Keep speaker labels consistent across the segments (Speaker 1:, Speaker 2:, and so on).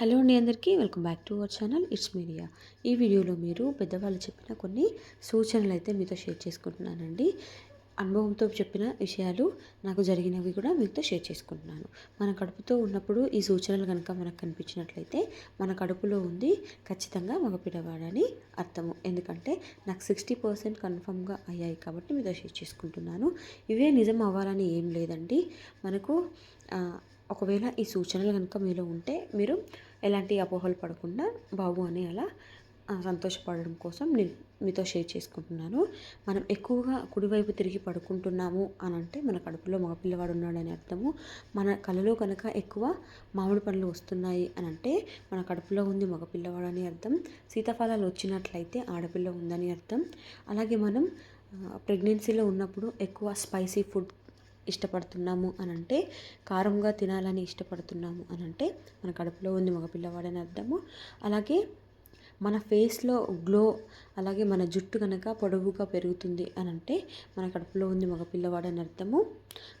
Speaker 1: Hello అండి అందరికీ welcome back to our channel it's media ఈ వీడియోలో మీరు పెద్దవాళ్ళు చెప్పిన కొన్ని సూచనలు అయితే మీతో షేర్ చేసుకుంటున్నానండి. అనుభవంతో చెప్పిన విషయాలు నాకు జరిగినవి కూడా మీతో షేర్ చేసుకుంటున్నాను. మన కడుపుతో ఉన్నప్పుడు ఈ సూచనలు కనుక మనకు కనిపించినట్లయితే మన కడుపులో ఉంది ఖచ్చితంగా మగపిడవాడని అర్థము. ఎందుకంటే నాకు సిక్స్టీ పర్సెంట్ కన్ఫర్మ్గా అయ్యాయి కాబట్టి మీతో షేర్ చేసుకుంటున్నాను. ఇవే నిజం అవ్వాలని ఏం లేదండి. మనకు ఒకవేళ ఈ సూచనలు కనుక మీలో ఉంటే మీరు ఎలాంటి అపోహలు పడకుండా బాబు అని అలా సంతోషపడడం కోసం నేను మీతో షేర్ చేసుకుంటున్నాను. మనం ఎక్కువగా కుడివైపు తిరిగి పడుకుంటున్నాము అని అంటే మన కడుపులో మగపిల్లవాడు ఉన్నాడని అర్థము. మన కళలో కనుక ఎక్కువ మామిడి పండ్లు వస్తున్నాయి అని అంటే మన కడుపులో ఉంది మగపిల్లవాడు అని అర్థం. సీతాఫలాలు వచ్చినట్లయితే ఆడపిల్ల ఉందని అర్థం. అలాగే మనం ప్రెగ్నెన్సీలో ఉన్నప్పుడు ఎక్కువ స్పైసీ ఫుడ్ ఇష్టపడుతున్నాము అని అంటే కారంగా తినాలని ఇష్టపడుతున్నాము అని అంటే మన కడుపులో ఉంది మగపిల్లవాడని అర్థము. అలాగే మన ఫేస్లో గ్లో అలాగే మన జుట్టు కనుక పొడవుగా పెరుగుతుంది అని అంటే మన కడుపులో ఉంది మగపిల్లవాడని అర్థము.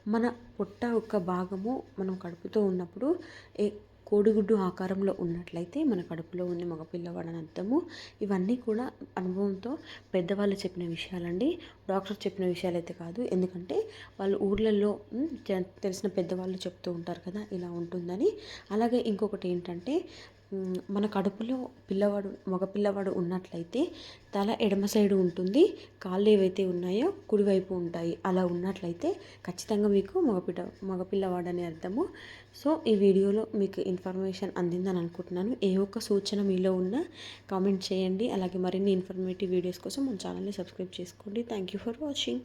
Speaker 1: మన పొట్ట ఒక భాగము మనం కడుపుతో ఉన్నప్పుడు ఏ కోడిగుడ్డు ఆకారంలో ఉన్నట్లయితే మన కడుపులో ఉన్న మగపిల్లవాడని అర్థము. ఇవన్నీ కూడా అనుభవంతో పెద్దవాళ్ళు చెప్పిన విషయాలండి. డాక్టర్ చెప్పిన విషయాలు అయితే కాదు. ఎందుకంటే వాళ్ళు ఊర్లలో తెలిసిన పెద్దవాళ్ళు చెప్తూ ఉంటారు కదా ఇలా ఉంటుందని. అలాగే ఇంకొకటి ఏంటంటే మన కడుపులో పిల్లవాడు మగపిల్లవాడు ఉన్నట్లయితే తల ఎడమ సైడు ఉంటుంది కాళ్ళు ఏవైతే ఉన్నాయో కుడివైపు ఉంటాయి. అలా ఉన్నట్లయితే ఖచ్చితంగా మీకు మగపిట మగపిల్లవాడు అని అర్థము. సో ఈ వీడియోలో మీకు ఇన్ఫర్మేషన్ అందిందని అనుకుంటున్నాను. ఏ ఒక్క సూచన మీలో ఉన్నా కామెంట్ చేయండి. అలాగే మరిన్ని ఇన్ఫర్మేటివ్ వీడియోస్ కోసం మన ఛానల్ని సబ్స్క్రైబ్ చేసుకోండి. Thank you for watching